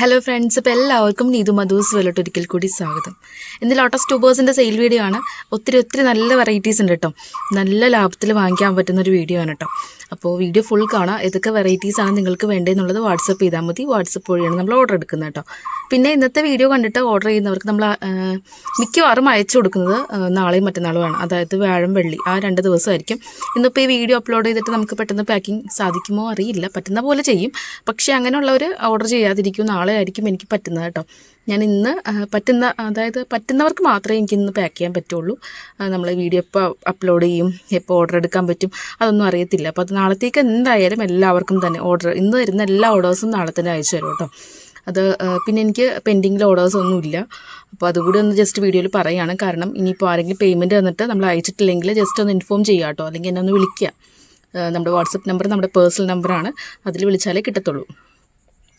Hello friends ഇപ്പോൾ എല്ലാവർക്കും നീതു മധുസ് വെലോട്ട് ഒരിക്കൽ കൂടി സ്വാഗതം. ഇന്ന് ലോട്ടസ് ട്യൂബേഴ്സിന്റെ സെയിൽ വീഡിയോ ആണ്. ഒത്തിരി ഒത്തിരി നല്ല വെറൈറ്റീസ് ഉണ്ട് കേട്ടോ. നല്ല ലാഭത്തിൽ വാങ്ങിക്കാൻ പറ്റുന്ന ഒരു വീഡിയോ ആണ് കേട്ടോ. അപ്പോൾ വീഡിയോ ഫുൾ കാണാം. ഏതൊക്കെ വെറൈറ്റീസ് ആണ് നിങ്ങൾക്ക് വേണ്ടതെന്നുള്ളത് വാട്സപ്പ് ചെയ്താൽ മതി. വാട്സപ്പ് വഴിയാണ് നമ്മൾ ഓർഡർ എടുക്കുന്നത് കേട്ടോ. പിന്നെ ഇന്നത്തെ വീഡിയോ കണ്ടിട്ട് ഓർഡർ ചെയ്യുന്നവർക്ക് നമ്മൾ മിക്കവാറും അയച്ചു കൊടുക്കുന്നത് നാളെയും മറ്റന്നാളുമാണ്. അതായത് വ്യാഴം വെള്ളി ആ രണ്ട് ദിവസമായിരിക്കും. ഇന്നിപ്പോൾ ഈ വീഡിയോ അപ്ലോഡ് ചെയ്തിട്ട് നമുക്ക് പെട്ടെന്ന് പാക്കിംഗ് സാധിക്കുമോ അറിയില്ല. പറ്റുന്ന പോലെ ചെയ്യും. പക്ഷേ അങ്ങനെയുള്ളവർ ഓർഡർ ചെയ്യാതിരിക്കും നാളെ ആയിരിക്കും എനിക്ക് പറ്റുന്നത് കേട്ടോ. ഞാൻ ഇന്ന് പറ്റുന്ന അതായത് പറ്റുന്നവർക്ക് മാത്രമേ എനിക്ക് ഇന്ന് പാക്ക് ചെയ്യാൻ പറ്റുള്ളൂ. നമ്മൾ വീഡിയോ എപ്പോൾ അപ്ലോഡ് ചെയ്യും എപ്പോൾ ഓർഡർ എടുക്കാൻ പറ്റും അതൊന്നും അറിയത്തില്ല. അപ്പോൾ അത് നാളത്തേക്ക് എന്തായാലും എല്ലാവർക്കും തന്നെ ഓർഡർ ഇന്ന് വരുന്ന എല്ലാ ഓർഡേഴ്സും നാളെ തന്നെ അയച്ചു തരും കേട്ടോ. അത് പിന്നെ എനിക്ക് പെൻഡിങ്ങിൽ ഓർഡേഴ്സ് ഒന്നുമില്ല അപ്പോൾ അതുകൂടി ഒന്ന് ജസ്റ്റ് വീഡിയോയിൽ പറയുകയാണ് കാരണം ഇനിയിപ്പോൾ ആരെങ്കിലും പേയ്മെന്റ് തന്നിട്ട് നമ്മൾ അയച്ചിട്ടില്ലെങ്കിൽ ജസ്റ്റ് ഒന്ന് ഇൻഫോം ചെയ്യാം കേട്ടോ. അല്ലെങ്കിൽ എന്നെ ഒന്ന് വിളിക്കുക. നമ്മുടെ വാട്സപ്പ് നമ്പർ നമ്മുടെ പേഴ്സണൽ നമ്പറാണ് അതിൽ വിളിച്ചാലേ കിട്ടത്തുള്ളൂ.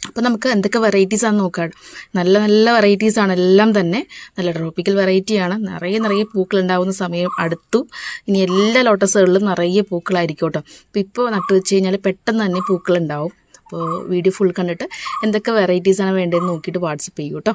അപ്പോൾ നമുക്ക് എന്തൊക്കെ വെറൈറ്റീസ് ആണെന്ന് നോക്കാം. നല്ല നല്ല വെറൈറ്റീസ് ആണ് എല്ലാം തന്നെ. നല്ല ട്രോപ്പിക്കൽ വെറൈറ്റിയാണ് നിറയെ നിറയെ പൂക്കൾ ഉണ്ടാകുന്ന സമയം അടുത്തു. ഇനി എല്ലാ ലോട്ടസുകളിലും നിറയെ പൂക്കളായിരിക്കും കേട്ടോ അപ്പോൾ ഇപ്പോൾ നട്ടു വെച്ച് കഴിഞ്ഞാൽ പെട്ടെന്ന് തന്നെ പൂക്കൾ ഉണ്ടാവും അപ്പോൾ വീഡിയോ ഫുൾ കണ്ടിട്ട് എന്തൊക്കെ വെറൈറ്റീസാണ് വേണ്ടതെന്ന് നോക്കിയിട്ട് വാട്സപ്പ് ചെയ്യൂ കേട്ടോ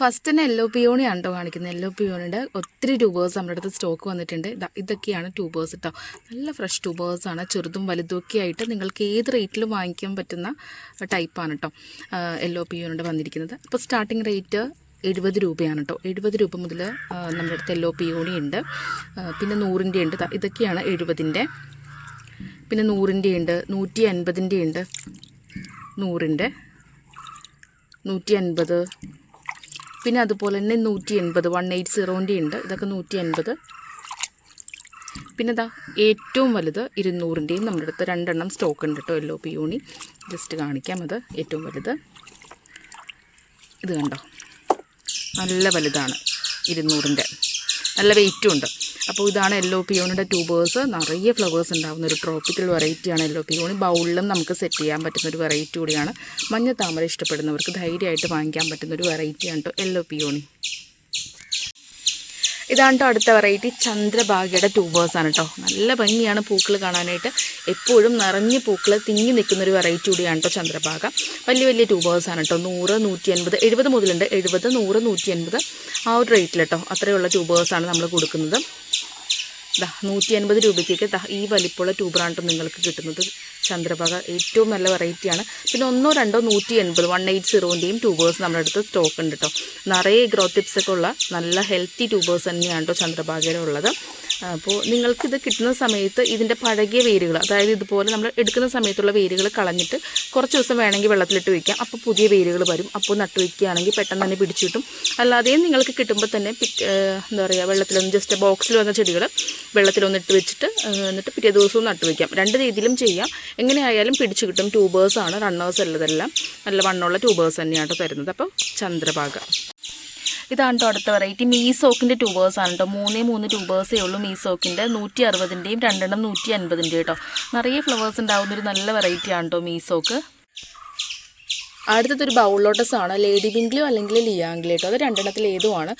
ഫസ്റ്റ് തന്നെ യെല്ലോ പിയോണി ആണ്ടോ കാണിക്കുന്നത് യെല്ലോ പിയോണിയുടെ ഒത്തിരി ട്യൂബേഴ്സ് നമ്മുടെ അടുത്ത് സ്റ്റോക്ക് വന്നിട്ടുണ്ട്. ഇതൊക്കെയാണ് ട്യൂബേഴ്സ് കേട്ടോ നല്ല ഫ്രഷ് ട്യൂബേഴ്സാണ് ചെറുതും വലുതും ഒക്കെ ആയിട്ട് നിങ്ങൾക്ക് ഏത് റേറ്റിലും വാങ്ങിക്കാൻ പറ്റുന്ന ടൈപ്പാണ് കേട്ടോ യെല്ലോ പിയോണിയുടെ വന്നിരിക്കുന്നത്. അപ്പോൾ സ്റ്റാർട്ടിങ് റേറ്റ് എഴുപത് രൂപയാണ് കേട്ടോ എഴുപത് രൂപ മുതൽ നമ്മുടെ അടുത്ത് യെല്ലോ പിയോണി ഉണ്ട്. പിന്നെ നൂറിന്റെ ഉണ്ട്. ഇതൊക്കെയാണ് എഴുപതിന്റെ പിന്നെ നൂറിന്റെ ഉണ്ട്. നൂറ്റി അൻപതിന്റെ ഉണ്ട്. നൂറിന്റെ നൂറ്റി അൻപത് പിന്നെ അതുപോലെ തന്നെ നൂറ്റി എൺപത് വൺ എയ്റ്റ് സീറോന്റെ ഉണ്ട്. ഇതൊക്കെ നൂറ്റി അൻപത് പിന്നെ ഇതാ ഏറ്റവും വലുത് ഇരുന്നൂറിന്റെയും നമ്മുടെ അടുത്ത് രണ്ടെണ്ണം സ്റ്റോക്ക് ഉണ്ട് കേട്ടോ എല്ലോ പിയൂണി ജസ്റ്റ് കാണിക്കാം അത്. ഏറ്റവും വലുത്. ഇത് കണ്ടോ? നല്ല വലുതാണ് ഇരുന്നൂറിന്റെ. നല്ല വെയിറ്റും ഉണ്ട്. അപ്പോൾ ഇതാണ് യെല്ലോ പിയോണിന്റെ ട്യൂബേഴ്സ്. നിറയെ ഫ്ലവേഴ്സ് ഉണ്ടാകുന്ന ഒരു ട്രോപ്പിക്കൽ വെറൈറ്റിയാണ് യെല്ലോ പിയോണി ബൗളിലും നമുക്ക് സെറ്റ് ചെയ്യാൻ പറ്റുന്ന ഒരു വെറൈറ്റി കൂടിയാണ്. മഞ്ഞ താമര ഇഷ്ടപ്പെടുന്നവർക്ക് ധൈര്യമായിട്ട് വാങ്ങിക്കാൻ പറ്റുന്ന ഒരു വെറൈറ്റിയാണ് കേട്ടോ യെല്ലോ പിയോണി ഇതാണ് കേട്ടോ അടുത്ത വെറൈറ്റി. ചന്ദ്രഭാഗ്യയുടെ ട്യൂബേഴ്സാണ് കേട്ടോ നല്ല ഭംഗിയാണ് പൂക്കൾ കാണാനായിട്ട്. എപ്പോഴും നിറഞ്ഞ് പൂക്കൾ തിങ്ങി നിൽക്കുന്ന ഒരു വെറൈറ്റി കൂടിയാണ് കേട്ടോ ചന്ദ്രഭാഗ. വലിയ വലിയ ട്യൂബേഴ്സാണ് കേട്ടോ നൂറ് നൂറ്റി അൻപത് എഴുപത് മുതലുണ്ട്. എഴുപത് നൂറ് നൂറ്റി അൻപത് ആ ഒരു റേറ്റിൽ കേട്ടോ അത്രയുള്ള ട്യൂബേഴ്സാണ് നമ്മൾ കൊടുക്കുന്നത്. നൂറ്റി അൻപത് രൂപയ്ക്കൊക്കെ ഈ വലിപ്പമുള്ള ട്യൂബറാണ് നിങ്ങൾക്ക് കിട്ടുന്നത്. ചന്ദ്രഭാഗ ഏറ്റവും നല്ല വെറൈറ്റിയാണ് പിന്നെ ഒന്നോ രണ്ടോ നൂറ്റി എൺപത് വൺ എയ്റ്റ് സീറോന്റെയും ട്യൂബേഴ്സ് നമ്മുടെ അടുത്ത് സ്റ്റോക്ക് ഉണ്ട് കേട്ടോ നിറയെ ഗ്രോത്ത് ടിപ്സ് ഒക്കെ ഉള്ള നല്ല ഹെൽത്തി ട്യൂബേഴ്സ് തന്നെയാണ് കേട്ടോ ചന്ദ്രഭാഗയിൽ ഉള്ളത്. അപ്പോൾ നിങ്ങൾക്കിത് കിട്ടുന്ന സമയത്ത് ഇതിന്റെ പഴകിയ വേരുകൾ അതായത് ഇതുപോലെ നമ്മൾ എടുക്കുന്ന സമയത്തുള്ള വേരുകൾ കളഞ്ഞിട്ട് കുറച്ച് ദിവസം വേണമെങ്കിൽ വെള്ളത്തിലിട്ട് വയ്ക്കാം അപ്പോൾ പുതിയ വേരുകൾ വരും. അപ്പോൾ നട്ടു വയ്ക്കുകയാണെങ്കിൽ പെട്ടെന്ന് തന്നെ പിടിച്ചു കിട്ടും. അല്ലാതെയും നിങ്ങൾക്ക് കിട്ടുമ്പോൾ തന്നെ എന്താ പറയുക വെള്ളത്തിലൊന്ന് ജസ്റ്റ് ബോക്സിൽ വന്ന ചെടികൾ വെള്ളത്തിലൊന്നിട്ട് വെച്ചിട്ട് എന്നിട്ട് പിറ്റേ ദിവസവും നട്ടു വയ്ക്കാം രണ്ട് രീതിയിലും ചെയ്യാം. എങ്ങനെയായാലും പിടിച്ചു കിട്ടും. ട്യൂബേഴ്സാണ് റണ്ണേഴ്സ് ഉള്ളതെല്ലാം. നല്ല വണ്ണമുള്ള ട്യൂബേഴ്സ് തന്നെയാണ് തരുന്നത്. അപ്പോൾ ചന്ദ്രഭാഗ. ഇതാണ് കേട്ടോ അടുത്ത വെറൈറ്റി മീസോക്കിന്റെ ട്യൂബേഴ്സ് ആണ് കേട്ടോ മൂന്നേ മൂന്ന് ട്യൂബേഴ്സേ ഉള്ളൂ മീസോക്കിന്റെ നൂറ്റി അറുപതിന്റെയും രണ്ടെണ്ണം നൂറ്റി അൻപതിന്റെയും കേട്ടോ നിറയെ ഫ്ലവേഴ്സ് ഉണ്ടാകുന്നൊരു നല്ല വെറൈറ്റിയാണ് കേട്ടോ മീസോക്ക്. അടുത്തതൊരു ബൗൾ ലോട്ടസ് ആണ് ലേഡി ബിംഗ്ലിയോ അല്ലെങ്കിൽ ലിയാംഗ്ലേട്ടോ അത് രണ്ടെണ്ണത്തിൽ ഏതുമാണ്?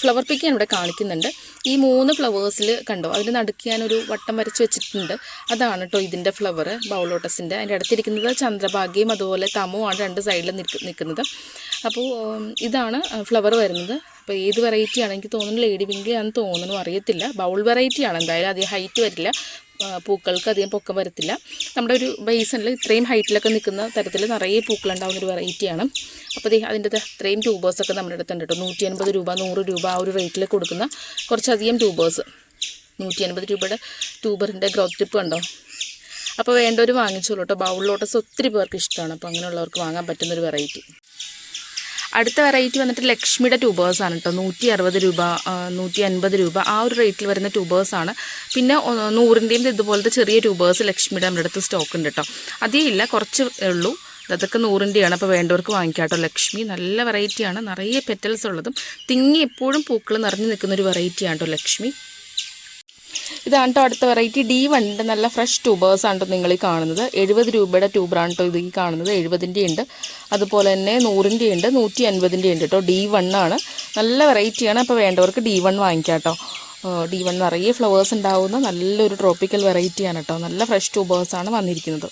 ഫ്ലവർ പിക്ക് ഞാൻ ഇവിടെ കാണിക്കുന്നുണ്ട്. ഈ മൂന്ന് ഫ്ലവേഴ്സിൽ കണ്ടോ അതിന് നടുക്ക് ഞാനൊരു വട്ടം വരച്ച് വെച്ചിട്ടുണ്ട്. അതാണ് കേട്ടോ ഇതിന്റെ ഫ്ലവർ ബൗൾ ലോട്ടസിന്റെ. അതിന്റെ അടുത്തിരിക്കുന്നത് ചന്ദ്രഭാഗ്യയും അതുപോലെ തമുവാണ് രണ്ട് സൈഡിൽ നിൽക്കുന്നത്. അപ്പോൾ ഇതാണ് ഫ്ലവർ വരുന്നത്. അപ്പോൾ ഏത് വെറൈറ്റി എനിക്ക് തോന്നുന്നു ലേഡി ബിംഗ്ലിയാണെന്ന് തോന്നുന്നു അറിയത്തില്ല. ബൗൾ വെറൈറ്റി ആണ് എന്തായാലും അധികം ഹൈറ്റ് വരില്ല. പൂക്കൾക്ക് അധികം പൊക്കം വരത്തില്ല. നമ്മുടെ ഒരു ബേസണിൽ ഇത്രയും ഹൈറ്റിലൊക്കെ നിൽക്കുന്ന തരത്തിൽ നിറയെ പൂക്കളുണ്ടാകുന്ന ഒരു വെറൈറ്റിയാണ് അപ്പോൾ അതിന്റെ അത്രയും ട്യൂബേഴ്സൊക്കെ നമ്മുടെ അടുത്തുണ്ട് കേട്ടോ. നൂറ്റി അൻപത് രൂപ നൂറ് രൂപ ആ ഒരു റേറ്റിൽ കൊടുക്കുന്ന കുറച്ചധികം ട്യൂബേഴ്സ് നൂറ്റി അൻപത് രൂപയുടെ ട്യൂബറിന്റെ ഗ്രോത്ത് ടിപ്പ് ഉണ്ടോ അപ്പോൾ വേണ്ടവർ വാങ്ങിച്ചോളൂ കേട്ടോ. ബൗൾ ലോട്ടസ് ഒത്തിരി പേർക്ക് ഇഷ്ടമാണ്. അപ്പോൾ അങ്ങനെയുള്ളവർക്ക് വാങ്ങാൻ പറ്റുന്നൊരു വെറൈറ്റി അടുത്ത വെറൈറ്റി വന്നിട്ട് ലക്ഷ്മിയുടെ ട്യൂബേഴ്സാണ് കേട്ടോ നൂറ്റി അറുപത് രൂപ നൂറ്റി അൻപത് രൂപ. ആ ഒരു റേറ്റിൽ വരുന്ന ട്യൂബേഴ്സ് ആണ്. പിന്നെ നൂറിന്റെയും ഇതുപോലത്തെ ചെറിയ ട്യൂബേഴ്സ് ലക്ഷ്മിയുടെ നമ്മുടെ അടുത്ത് സ്റ്റോക്ക് ഉണ്ട് കേട്ടോ അതേ ഇല്ല കുറച്ച് ഉള്ളൂ. അതൊക്കെ നൂറിന്റെയാണ് അപ്പോൾ വേണ്ടവർക്ക് വാങ്ങിക്കാം കേട്ടോ ലക്ഷ്മി നല്ല വെറൈറ്റിയാണ് നിറയെ പെറ്റൽസ് ഉള്ളതും തിങ്ങി എപ്പോഴും പൂക്കൾ നിറഞ്ഞു നിൽക്കുന്ന ഒരു വെറൈറ്റിയാണ് കേട്ടോ ലക്ഷ്മി. ഇതാണ് കേട്ടോ അടുത്ത വെറൈറ്റി ഡി വണ്ണിന്റെ നല്ല ഫ്രഷ് ട്യൂബേഴ്സ് ആണ് നിങ്ങൾ ഈ കാണുന്നത്. എഴുപത് രൂപയുടെ ട്യൂബറാണ് കേട്ടോ ഇത് ഈ കാണുന്നത്. എഴുപതിന്റെ ഉണ്ട്. അതുപോലെ തന്നെ നൂറിന്റെ ഉണ്ട്. നൂറ്റി അൻപതിന്റെ ഉണ്ട് കേട്ടോ ഡി വൺ ആണ്. നല്ല വെറൈറ്റിയാണ് അപ്പോൾ വേണ്ടവർക്ക് ഡി വൺ വാങ്ങിക്കാം കേട്ടോ ഡി വൺ നിറയെ ഫ്ലവേഴ്സ് ഉണ്ടാവുന്ന നല്ലൊരു ട്രോപ്പിക്കൽ വെറൈറ്റിയാണ് കേട്ടോ നല്ല ഫ്രഷ് ട്യൂബേഴ്സാണ് വന്നിരിക്കുന്നത്.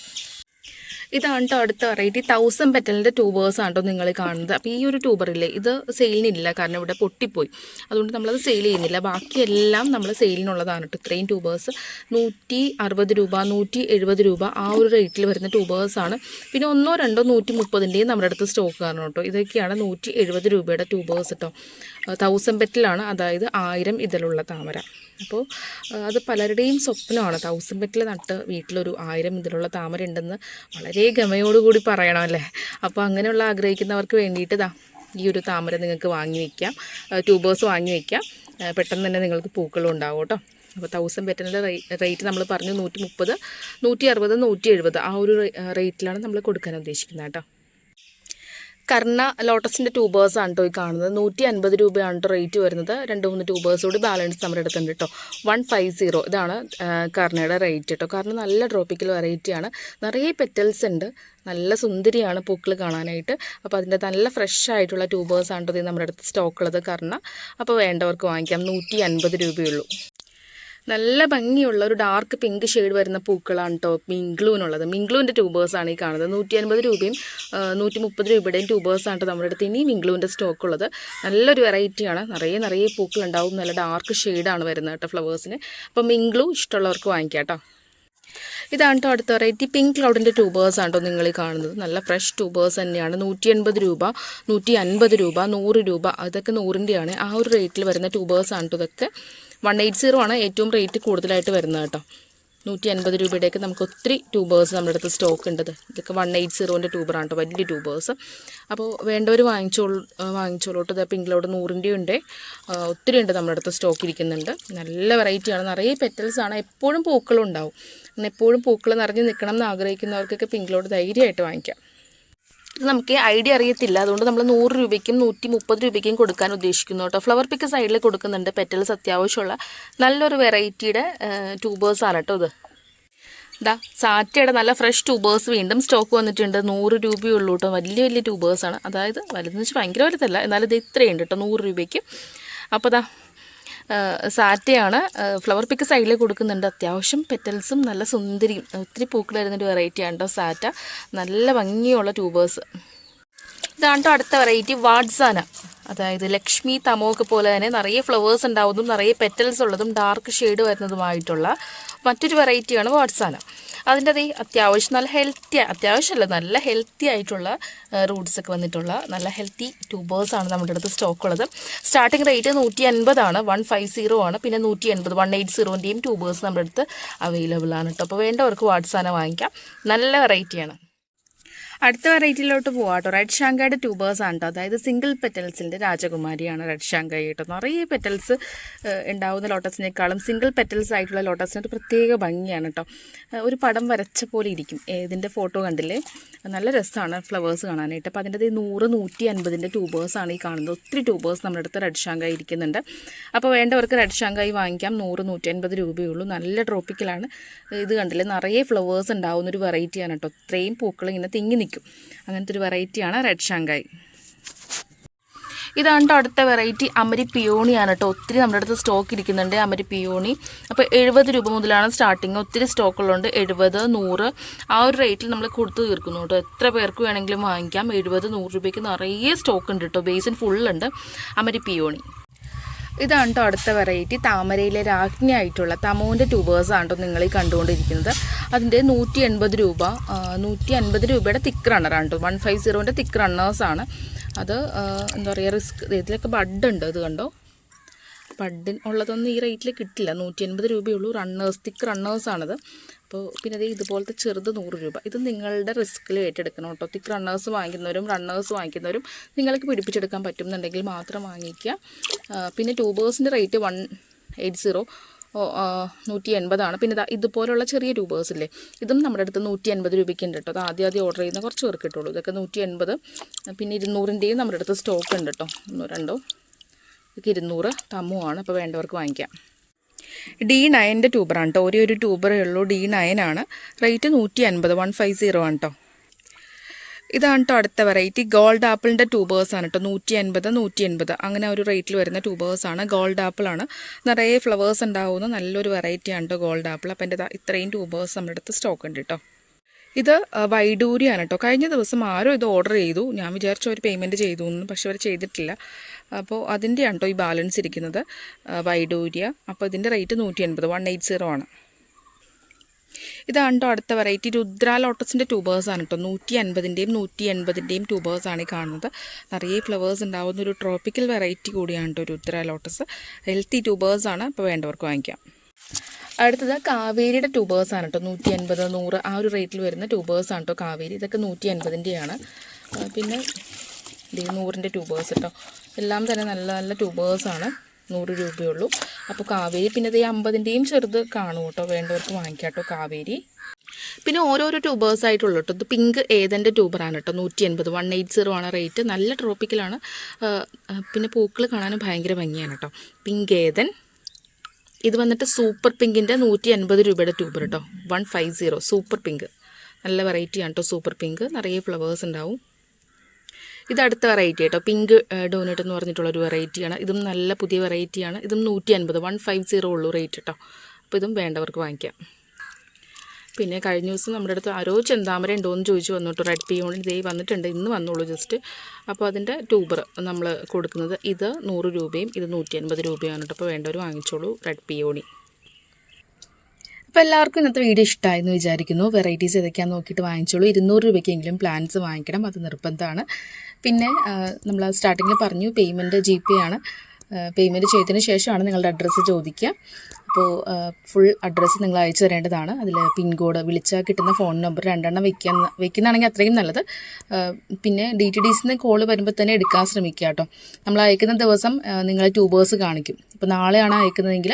ഇതാണ് കേട്ടോ അടുത്ത വെറൈറ്റി തൗസൻഡ് പെറ്റലിന്റെ ട്യൂബേഴ്സ് ആണ് കേട്ടോ നിങ്ങൾ കാണുന്നത്. അപ്പോൾ ഈ ഒരു ട്യൂബറില്ലേ ഇത് സെയിലിനില്ല കാരണം ഇവിടെ പൊട്ടിപ്പോയി. അതുകൊണ്ട് നമ്മളത് സെയിൽ ചെയ്യുന്നില്ല. ബാക്കിയെല്ലാം നമ്മൾ സെയിലിനുള്ളതാണ് കേട്ടോ ഇത്രയും ട്യൂബേഴ്സ് നൂറ്റി അറുപത് രൂപ നൂറ്റി എഴുപത് രൂപ ആ ഒരു റേറ്റിൽ വരുന്ന ട്യൂബേഴ്സാണ് പിന്നെ ഒന്നോ രണ്ടോ നൂറ്റി മുപ്പതിന്റെയും നമ്മുടെ അടുത്ത് സ്റ്റോക്ക് കാരണം കേട്ടോ ഇതൊക്കെയാണ് നൂറ്റി എഴുപത് രൂപയുടെ ട്യൂബേഴ്സ് കേട്ടോ തൗസൻഡ് പെറ്റിലാണ് അതായത് ആയിരം ഇതിലുള്ള താമര. അപ്പോൾ അത് പലരുടെയും സ്വപ്നമാണ്. തൗസൻഡ് ബെറ്റിൽ നട്ട് വീട്ടിലൊരു ആയിരം ഇതിലുള്ള താമര ഉണ്ടെന്ന് വളരെ ഗമയോടുകൂടി പറയണമല്ലേ അപ്പോൾ അങ്ങനെയുള്ള ആഗ്രഹിക്കുന്നവർക്ക് വേണ്ടിയിട്ട് ദാ ഈ ഒരു താമര നിങ്ങൾക്ക് വാങ്ങി വയ്ക്കാം ട്യൂബേഴ്സ് വാങ്ങി വയ്ക്കാം പെട്ടെന്ന് തന്നെ നിങ്ങൾക്ക് പൂക്കളും ഉണ്ടാവും കേട്ടോ. അപ്പോൾ തൗസൻഡ് പെറ്റിന്റെ റേറ്റ് നമ്മൾ പറഞ്ഞു നൂറ്റി മുപ്പത് നൂറ്റി അറുപത് നൂറ്റി എഴുപത് ആ ഒരു റേറ്റിലാണ് നമ്മൾ കൊടുക്കാൻ ഉദ്ദേശിക്കുന്നത് കേട്ടോ. കർണ ലോട്ടസിന്റെ ട്യൂബേഴ്സ് ആണ് കേട്ടോ ഈ കാണുന്നത്. നൂറ്റി അൻപത് രൂപയാണ് കേട്ടോ റേറ്റ് വരുന്നത്. രണ്ട് മൂന്ന് ട്യൂബേഴ്സ് കൂടി ബാലൻസ് നമ്മുടെ അടുത്തുണ്ട് കേട്ടോ വൺ ഫൈവ് സീറോ ഇതാണ് കർണയുടെ റേറ്റ് കേട്ടോ കാരണം നല്ല ട്രോപ്പിക്കൽ വെറൈറ്റിയാണ് നിറയെ പെറ്റൽസ് ഉണ്ട്. നല്ല സുന്ദരിയാണ് പൂക്കൾ കാണാനായിട്ട്. അപ്പോൾ അതിന്റെ നല്ല ഫ്രഷ് ആയിട്ടുള്ള ട്യൂബേഴ്സ് ആണ് കേട്ടോ ഇത് നമ്മുടെ അടുത്ത് സ്റ്റോക്ക് ഉള്ളത് കർണ. അപ്പോൾ വേണ്ടവർക്ക് വാങ്ങിക്കാം. നൂറ്റി അൻപത് രൂപയുള്ളൂ നല്ല ഭംഗിയുള്ള ഒരു ഡാർക്ക് പിങ്ക് ഷെയ്ഡ് വരുന്ന പൂക്കളാണ് കേട്ടോ മിങ്ക്ലൂവിനുള്ളത് മിങ്ക്ലൂവിന്റെ ട്യൂബേഴ്സാണ് ഈ കാണുന്നത്. നൂറ്റി അൻപത് രൂപയും നൂറ്റി മുപ്പത് രൂപയുടെയും ട്യൂബേഴ്സാണ് കേട്ടോ നമ്മുടെ അടുത്ത് ഇനി മിങ്ക്ലൂവിന്റെ സ്റ്റോക്ക് ഉള്ളത്. നല്ലൊരു വെറൈറ്റിയാണ് നിറയെ നിറയെ പൂക്കളുണ്ടാവും നല്ല ഡാർക്ക് ഷെയ്ഡാണ് വരുന്നത് കേട്ടോ ഫ്ലവേഴ്സിന് അപ്പോൾ മിങ്ക്ലൂ ഇഷ്ടമുള്ളവർക്ക് വാങ്ങിക്കാം കേട്ടോ ഇതാണ് കേട്ടോ അടുത്ത വെറൈറ്റി പിങ്ക് ക്ലൗഡിന്റെ ട്യൂബേഴ്സ് ആണ് കേട്ടോ നിങ്ങൾ കാണുന്നത്. നല്ല ഫ്രഷ് ട്യൂബേഴ്സ് തന്നെയാണ്. നൂറ്റി എൺപത് രൂപ നൂറ്റി അൻപത് രൂപ നൂറ് രൂപ അതൊക്കെ നൂറിന്റെയാണ്. ആ ഒരു റേറ്റിൽ വരുന്ന ട്യൂബേഴ്സ് ആണ് കേട്ടോ ഇതൊക്കെ. വൺ എയ്റ്റ് സീറോ ആണ് ഏറ്റവും റേറ്റ് കൂടുതലായിട്ട് വരുന്നത് കേട്ടോ. നൂറ്റി അൻപത് രൂപയുടെയൊക്കെ നമുക്ക് ഒത്തിരി ട്യൂബേഴ്സ് നമ്മുടെ അടുത്ത് സ്റ്റോക്ക് ഉണ്ടത് ഇത്. ഇതൊക്കെ വൺ എയ്റ്റ് സീറോന്റെ ട്യൂബറാണ് കേട്ടോ വലിയ ട്യൂബേഴ്സ് അപ്പോൾ വേണ്ടവർ വാങ്ങിച്ചോളൂ വാങ്ങിച്ചോളൂട്ട് ഇതാ പിങ്കിലോട്ട് നൂറിന്റെ ഉണ്ട്. ഒത്തിരി ഉണ്ട് നമ്മുടെ അടുത്ത് സ്റ്റോക്ക് ഇരിക്കുന്നുണ്ട്. നല്ല വെറൈറ്റിയാണ് നിറയെ പെറ്റൽസ് ആണ്. എപ്പോഴും പൂക്കളുണ്ടാവും. അങ്ങനെ എപ്പോഴും പൂക്കൾ നിറഞ്ഞ് നിൽക്കണം എന്ന് ആഗ്രഹിക്കുന്നവർക്കൊക്കെ പിങ്കിലോട്ട് ധൈര്യമായിട്ട് വാങ്ങിക്കാം. ഇത് നമുക്ക് ഐഡിയ അറിയത്തില്ല. അതുകൊണ്ട് നമ്മൾ നൂറ് രൂപയ്ക്കും നൂറ്റി മുപ്പത് രൂപയ്ക്കും കൊടുക്കാൻ ഉദ്ദേശിക്കുന്നു കേട്ടോ. ഫ്ലവർ പിക്ക് സൈഡിൽ കൊടുക്കുന്നുണ്ട് പെറ്റൽസ് അത്യാവശ്യമുള്ള നല്ലൊരു വെറൈറ്റിയുടെ ട്യൂബേഴ്സാണ് കേട്ടോ ഇത്. ഇതാ സാറ്റയുടെ നല്ല ഫ്രഷ് ട്യൂബേഴ്സ് വീണ്ടും സ്റ്റോക്ക് വന്നിട്ടുണ്ട്. നൂറ് രൂപയുള്ളൂ കേട്ടോ. വലിയ വലിയ ട്യൂബേഴ്സാണ് അതായത് വലുതെന്ന് വെച്ചാൽ ഭയങ്കര വലുതല്ല. എന്നാലും ഇത് ഇത്രയുണ്ട് കേട്ടോ നൂറ് രൂപയ്ക്ക്. അപ്പോൾ ആ, സാറ്റയാണ്. ഫ്ലവർ പിക്ക് സൈഡിൽ കൊടുക്കുന്നുണ്ട്. അത്യാവശ്യം പെറ്റൽസും നല്ല സുന്ദരിയും. ഒത്തിരി പൂക്കൾ വരുന്നൊരു വെറൈറ്റിയാണ് കേട്ടോ സാറ്റ. നല്ല ഭംഗിയുള്ള ട്യൂബേഴ്സ് ഇതാണ് കേട്ടോ അടുത്ത വെറൈറ്റി വാട്സാന. അതായത് ലക്ഷ്മി തമോക്ക് പോലെ തന്നെ നിറയെ ഫ്ലവേഴ്സ് ഉണ്ടാവുന്നതും നിറയെ പെറ്റൽസ് ഉള്ളതും ഡാർക്ക് ഷെയ്ഡ് വരുന്നതുമായിട്ടുള്ള മറ്റൊരു വെറൈറ്റിയാണ് വാട്സാന. അതിന്റെ അതേ അത്യാവശ്യം നല്ല ഹെൽത്തി അത്യാവശ്യമല്ല നല്ല ഹെൽത്തി ആയിട്ടുള്ള റൂട്ട്സ് ഒക്കെ വന്നിട്ടുള്ള നല്ല ഹെൽത്തി ട്യൂബേഴ്സാണ് നമ്മുടെ അടുത്ത് സ്റ്റോക്ക് ഉള്ളത്. സ്റ്റാർട്ടിംഗ് റേറ്റ് നൂറ്റി അൻപതാണ് വൺ ഫൈവ് സീറോ ആണ് പിന്നെ നൂറ്റി എൺപത് വൺ എയ്റ്റ് സീറോന്റെയും ട്യൂബേഴ്സ് നമ്മുടെ അടുത്ത് അവൈലബിൾ ആണ് കേട്ടോ അപ്പോൾ വേണ്ടവർക്ക് വാട്സാനം വാങ്ങിക്കാം. നല്ല വെറൈറ്റിയാണ് അടുത്ത വെറൈറ്റിയിലോട്ട് പോവാം കേട്ടോ റെഡ് ഷാങ്കായുടെ ട്യൂബേഴ്സ് ആണ് കേട്ടോ അതായത് സിംഗിൾ പെറ്റൽസിന്റെ രാജകുമാരിയാണ് റെഡ് ഷാങ്കായി കേട്ടോ നിറയെ പെറ്റൽസ് ഉണ്ടാവുന്ന ലോട്ടസിനേക്കാളും സിംഗിൾ പെറ്റൽസ് ആയിട്ടുള്ള ലോട്ടസിന് ഒരു പ്രത്യേക ഭംഗിയാണ് കേട്ടോ ഒരു പടം വരച്ച പോലെ ഇരിക്കും. ഇതിന്റെ ഫോട്ടോ കണ്ടില്ലേ? നല്ല രസമാണ് ഫ്ലവേഴ്സ് കാണാനായിട്ട്. അപ്പോൾ അതിന്റെ നൂറ് നൂറ്റി അൻപതിന്റെ ആണ് ഈ കാണുന്നത്. ഒത്തിരി ട്യൂബേഴ്സ് നമ്മുടെ അടുത്ത് റെഡ് ഷാങ്കായി ഇരിക്കുന്നുണ്ട്. അപ്പോൾ വേണ്ടവർക്ക് റെഡ് ഷാങ്കായി വാങ്ങിക്കാം. നൂറ് നൂറ്റി അൻപത് രൂപയുള്ളൂ. നല്ല ട്രോപ്പിക്കലാണ് ഇത് കണ്ടില്ലേ? നിറയെ ഫ്ലവേഴ്സ് ഉണ്ടാവുന്ന ഒരു വെറൈറ്റിയാണ് കേട്ടോ ഇത്രയും പൂക്കൾ ഇങ്ങനെ തിങ്ങി അങ്ങനത്തെ ഒരു വെറൈറ്റിയാണ് റെഡ് ഷാങ്കായ് ഇതാണ് കേട്ടോ അടുത്ത വെറൈറ്റി അമരി പിയോണിയാണ് കേട്ടോ ഒത്തിരി നമ്മുടെ അടുത്ത് സ്റ്റോക്ക് ഇരിക്കുന്നുണ്ട് അമരി പിയോണി. അപ്പോൾ എഴുപത് രൂപ മുതലാണ് സ്റ്റാർട്ടിങ് ഒത്തിരി സ്റ്റോക്കുകളുണ്ട് എഴുപത് നൂറ് ആ ഒരു റേറ്റിൽ നമ്മൾ കൊടുത്തു തീർക്കുന്നു കേട്ടോ എത്ര പേർക്ക് വേണമെങ്കിലും വാങ്ങിക്കാം. എഴുപത് നൂറ് രൂപയ്ക്ക് നിറയെ സ്റ്റോക്ക് ഉണ്ട് കേട്ടോ ബേസിൻ ഫുള്ളുണ്ട് അമരി പിയോണി. ഇതാണ് കേട്ടോ അടുത്ത വെറൈറ്റി താമരയിലെ രാജ്ഞി ആയിട്ടുള്ള തമോന്റെ ആണ് കേട്ടോ നിങ്ങൾ ഈ കണ്ടുകൊണ്ടിരിക്കുന്നത്. അതിന്റെ നൂറ്റി എൺപത് രൂപ നൂറ്റി അൻപത് രൂപയുടെ തിക്ക് റണ്ണറാണ് കേട്ടോ വൺ ഫൈവ് സീറോന്റെ തിക്ക് റണ്ണേഴ്സാണ് അത് എന്താ പറയുക റിസ്ക് ഇതിലൊക്കെ ബഡ് ഉണ്ട് ഇത് കണ്ടോ? ബഡിൻ ഉള്ളതൊന്നും ഈ റേറ്റിൽ കിട്ടില്ല. നൂറ്റി എൺപത് രൂപയുള്ളൂ റണ്ണേഴ്സ് തിക്ക് റണ്ണേഴ്സാണത് അപ്പോൾ പിന്നെ അത് ഇതുപോലത്തെ ചെറുത് നൂറ് രൂപ. ഇത് നിങ്ങളുടെ റിസ്കിൽ ഏറ്റെടുക്കണം കേട്ടോ. തിക്ക് റണ്ണേഴ്സ് വാങ്ങിക്കുന്നവരും റണ്ണേഴ്സ് വാങ്ങിക്കുന്നവരും നിങ്ങൾക്ക് പിടിപ്പിച്ചെടുക്കാൻ പറ്റുന്നുണ്ടെങ്കിൽ മാത്രം വാങ്ങിക്കുക. പിന്നെ ട്യൂബേഴ്സിന്റെ റേറ്റ് വൺ എയ്റ്റ് സീറോ നൂറ്റി എൺപതാണ് പിന്നെ ഇതാ ഇതുപോലുള്ള ചെറിയ ട്യൂബേഴ്സ് ഇല്ലേ ഇതും നമ്മുടെ അടുത്ത് നൂറ്റി എൺപത് രൂപയ്ക്ക് ഉണ്ട് കേട്ടോ. അത് ആദ്യം ആദ്യം ഓർഡർ ചെയ്യുന്ന കുറച്ച് പേർക്ക് കിട്ടുള്ളൂ ഇതൊക്കെ നൂറ്റി എൺപത് പിന്നെ ഇരുന്നൂറിന്റെയും നമ്മുടെ അടുത്ത് സ്റ്റോക്ക് ഉണ്ട് കേട്ടോ. ഒന്നോ രണ്ടോ? ഇതൊക്കെ ഇരുന്നൂറ് തമ്മുമാണ് അപ്പോൾ വേണ്ടവർക്ക് വാങ്ങിക്കാം. ഡി നയന്റെ ട്യൂബറാണ് കേട്ടോ ഒരേ ഒരു ട്യൂബറേ ഉള്ളൂ. ഡി നയനാണ് റേറ്റ് നൂറ്റി അൻപത് വൺ ഫൈവ് സീറോ ആണ് കേട്ടോ ഇതാണ് കേട്ടോ അടുത്ത വെറൈറ്റി. ഗോൾഡ് ആപ്പിളിന്റെ ട്യൂബേഴ്സാണ് കേട്ടോ നൂറ്റി അൻപത് നൂറ്റി എൺപത് അങ്ങനെ ഒരു റേറ്റിൽ വരുന്ന ട്യൂബേഴ്സാണ്. ഗോൾഡ് ആപ്പിളാണ്. നിറയെ ഫ്ലവേഴ്സ് ഉണ്ടാവുന്ന നല്ലൊരു വെറൈറ്റിയാണ് കേട്ടോ ഗോൾഡ് ആപ്പിൾ. അപ്പോൾ എന്റെ ഇത്രയും ട്യൂബേഴ്സ് നമ്മുടെ അടുത്ത് സ്റ്റോക്ക് ഉണ്ട് കേട്ടോ ഇത് വൈഡൂര്യാണ് കേട്ടോ കഴിഞ്ഞ ദിവസം ആരോ ഇത് ഓർഡർ ചെയ്തു. ഞാൻ വിചാരിച്ചു അവർ പേയ്മെന്റ് ചെയ്തു എന്ന്. പക്ഷെ അവർ ചെയ്തിട്ടില്ല. അപ്പോൾ കേട്ടോ ഈ ബാലൻസ് ഇരിക്കുന്നത് വൈഡൂരിയ വൈഡൂര്യ അപ്പോൾ ഇതിന്റെ റേറ്റ് നൂറ്റി എൺപത് വൺ എയ്റ്റ് സീറോ ആണ്. ഇതാണ് കേട്ടോ അടുത്ത വെറൈറ്റി രുദ്ര ലോട്ടസിന്റെ ട്യൂബേഴ്സാണ് കേട്ടോ. നൂറ്റി അൻപതിന്റെയും നൂറ്റി എൺപതിന്റെയും ട്യൂബേഴ്സാണ് ഈ കാണുന്നത്. നിറയെ ഫ്ലവേഴ്സ് ഉണ്ടാവുന്ന ഒരു ട്രോപ്പിക്കൽ വെറൈറ്റി കൂടിയാണ് കേട്ടോ രുദ്ര ലോട്ടസ് ഹെൽത്തി ട്യൂബേഴ്സാണ് അപ്പോൾ വേണ്ടവർക്ക് വാങ്ങിക്കാം. അടുത്തത് കാവേരിയുടെ ട്യൂബേഴ്സാണ് കേട്ടോ. നൂറ്റി അൻപത് നൂറ് ആ ഒരു റേറ്റിൽ വരുന്ന ട്യൂബേഴ്സാണ് കേട്ടോ കാവേരി. ഇതൊക്കെ നൂറ്റി അൻപതിന്റെയാണ് പിന്നെ ഇത് നൂറിന്റെ ട്യൂബേഴ്സ് കേട്ടോ. എല്ലാം തന്നെ നല്ല നല്ല ട്യൂബേഴ്സാണ് നൂറ് രൂപയുള്ളൂ. അപ്പോൾ കാവേരി പിന്നെ ഇത് അമ്പതിന്റെയും ചെറുത് കാണും കേട്ടോ. വേണ്ടവർക്ക് വാങ്ങിക്കാം കേട്ടോ കാവേരി. പിന്നെ ഓരോരോ ട്യൂബേഴ്സ് ആയിട്ടുള്ളൂ കേട്ടോ. ഇത് പിങ്ക് ഏതന്റെ ട്യൂബറാണ് കേട്ടോ. നൂറ്റി എൺപത് വൺ എയ്റ്റ് സീറോ ആണ്. റേറ്റ് നല്ല ട്രോപ്പിക്കലാണ്. പിന്നെ പൂക്കൾ കാണാനും ഭയങ്കര ഭംഗിയാണ് കേട്ടോ. പിങ്ക് ഏതൻ. ഇത് വന്നിട്ട് സൂപ്പർ പിങ്കിന്റെ നൂറ്റി അൻപത് രൂപയുടെ ട്യൂബർ കേട്ടോ. One five zero. Super pink. നല്ല വെറൈറ്റിയാണ് കേട്ടോ സൂപ്പർ പിങ്ക്. നിറയെ ഫ്ലവേഴ്സ് ഉണ്ടാവും. ഇത് അടുത്ത വെറൈറ്റി കേട്ടോ പിങ്ക് ഡോനറ്റ് എന്ന് പറഞ്ഞിട്ടുള്ള ഒരു വെറൈറ്റിയാണ് ഇതും നല്ല പുതിയ വെറൈറ്റിയാണ് ഇതും നൂറ്റി അൻപത് വൺ ഫൈവ് സീറോ ഉള്ളൂ റേറ്റ് കേട്ടോ അപ്പോൾ ഇതും വേണ്ടവർക്ക് വാങ്ങിക്കാം. പിന്നെ കഴിഞ്ഞ ദിവസം നമ്മുടെ അടുത്ത് ആരോ ചെന്താമര ഉണ്ടോ എന്ന് ചോദിച്ചു വന്നിട്ട് റെഡ് പിയോൺ ഇതേ വന്നിട്ടുണ്ട്. ഇന്ന് വന്നോളൂ ജസ്റ്റ് അപ്പോൾ അതിന്റെ ട്യൂബർ നമ്മൾ കൊടുക്കുന്നത് ഇത് നൂറ് രൂപയും ഇത് നൂറ്റി അൻപത് രൂപയാണ് കേട്ടോ അപ്പോൾ വേണ്ടവർ വാങ്ങിച്ചോളൂ റെഡ് പിയോണി അപ്പോൾ എല്ലാവർക്കും ഇന്നത്തെ വീഡിയോ ഇഷ്ടമായെന്ന് വിചാരിക്കുന്നു. വെറൈറ്റീസ് ഏതൊക്കെയാണെന്ന് നോക്കിയിട്ട് വാങ്ങിച്ചോളൂ. ഇരുന്നൂറ് രൂപയ്ക്കെങ്കിലും പ്ലാൻസ് വാങ്ങിക്കണം. അത് നിർബന്ധമാണ്. പിന്നെ നമ്മൾ സ്റ്റാർട്ടിങ്ങിൽ പറഞ്ഞു പേയ്മെന്റ് ജി പേ ആണ്. പേയ്മെന്റ് ചെയ്തതിന് ശേഷമാണ് നിങ്ങളുടെ അഡ്രസ്സ് ചോദിക്കുക. അപ്പോൾ ഫുൾ അഡ്രസ്സ് നിങ്ങൾ അയച്ചു തരേണ്ടതാണ്. അതിൽ പിൻകോഡ് വിളിച്ചാൽ കിട്ടുന്ന ഫോൺ നമ്പർ രണ്ടെണ്ണം വെക്കാൻ വെക്കുന്നതാണെങ്കിൽ അത്രയും നല്ലത്. പിന്നെ ഡി ടി ഡി സിന്ന് കോൾ വരുമ്പോൾ തന്നെ എടുക്കാൻ ശ്രമിക്കുക കേട്ടോ. നമ്മൾ അയക്കുന്ന ദിവസം നിങ്ങൾ ട്യൂബേഴ്സ് കാണിക്കും. ഇപ്പോൾ നാളെയാണ് അയക്കുന്നതെങ്കിൽ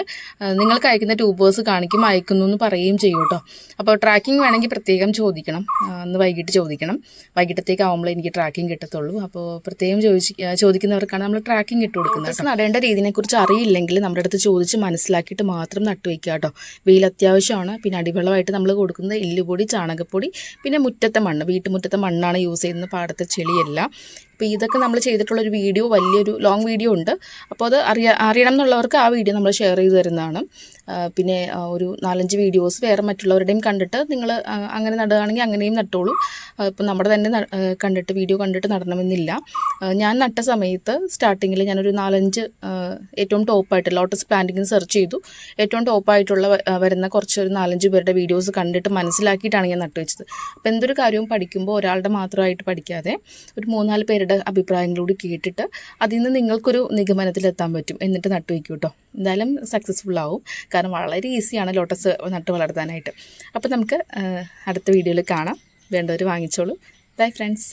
നിങ്ങൾക്ക് അയക്കുന്ന ട്യൂബേഴ്സ് കാണിക്കും അയക്കുന്നു എന്ന് പറയുകയും ചെയ്യും കേട്ടോ. അപ്പോൾ ട്രാക്കിംഗ് വേണമെങ്കിൽ പ്രത്യേകം ചോദിക്കണം. അന്ന് വൈകിട്ട് ചോദിക്കണം. വൈകിട്ടത്തേക്ക് ആകുമ്പോൾ എനിക്ക് ട്രാക്കിംഗ് കിട്ടത്തുള്ളൂ. അപ്പോൾ പ്രത്യേകം ചോദിച്ച് ചോദിക്കുന്നവർക്കാണ് നമ്മൾ ട്രാക്കിംഗ് ഇട്ട് കൊടുക്കുന്നത്. നടേണ്ട രീതിയെക്കുറിച്ച് അറിയില്ലെങ്കിൽ നമ്മുടെ അടുത്ത് ചോദിച്ച് മനസ്സിലാക്കിയിട്ട് മാത്രം നട്ടുവയ്ക്കുക കേട്ടോ. വെയിൽ അത്യാവശ്യമാണ് പിന്നെ അടിവെള്ളമായിട്ട് നമ്മൾ കൊടുക്കുന്നത് എല്ലുപൊടി ചാണകപ്പൊടി പിന്നെ മുറ്റത്തെ മണ്ണ് വീട്ടുമുറ്റത്തെ മണ്ണാണ് യൂസ് ചെയ്യുന്നത്. പാടത്തെ ചെളിയല്ല. അപ്പോൾ ഇതൊക്കെ നമ്മൾ ചെയ്തിട്ടുള്ളൊരു വീഡിയോ വലിയൊരു ലോങ് വീഡിയോ ഉണ്ട്. അപ്പോൾ അത് അറിയാ അറിയണം എന്നുള്ളവർക്ക് ആ വീഡിയോ നമ്മൾ ഷെയർ ചെയ്ത് തരുന്നതാണ്. പിന്നെ ഒരു നാലഞ്ച് വീഡിയോസ് വേറെ മറ്റുള്ളവരുടെയും കണ്ടിട്ട് നിങ്ങൾ അങ്ങനെ നടുകയാണെങ്കിൽ അങ്ങനെയും നട്ടോളൂ. ഇപ്പം നമ്മുടെ തന്നെ കണ്ടിട്ട് വീഡിയോ കണ്ടിട്ട് നടണമെന്നില്ല. ഞാൻ നട്ട സമയത്ത് സ്റ്റാർട്ടിങ്ങിൽ ഞാനൊരു നാലഞ്ച് ഏറ്റവും ടോപ്പായിട്ട് ലോട്ടസ് പ്ലാന്റിങ്ങിന് സെർച്ച് ചെയ്തു. ഏറ്റവും ടോപ്പായിട്ടുള്ള വരുന്ന കുറച്ച് ഒരു നാലഞ്ച് പേരുടെ വീഡിയോസ് കണ്ടിട്ട് മനസ്സിലാക്കിയിട്ടാണ് ഞാൻ നട്ടുവെച്ചത്. അപ്പോൾ എന്തൊരു കാര്യവും പഠിക്കുമ്പോൾ ഒരാളുടെ മാത്രമായിട്ട് പഠിക്കാതെ ഒരു മൂന്നാൽ പേരുടെ അഭിപ്രായങ്ങളൂടി കേട്ടിട്ട് അതിൽ നിന്ന് നിങ്ങൾക്കൊരു നിഗമനത്തിലെത്താൻ പറ്റും. എന്നിട്ട് നട്ടു നട്ടുവെക്കൂ കേട്ടോ എന്തായാലും സക്സസ്ഫുൾ ആവും. കാരണം വളരെ ഈസിയാണ് ലോട്ടസ് നട്ട് വളർത്താനായിട്ട്. അപ്പോൾ നമുക്ക് അടുത്ത വീഡിയോയിൽ കാണാം. വേണ്ടവർ വാങ്ങിച്ചോളൂ. Bye friends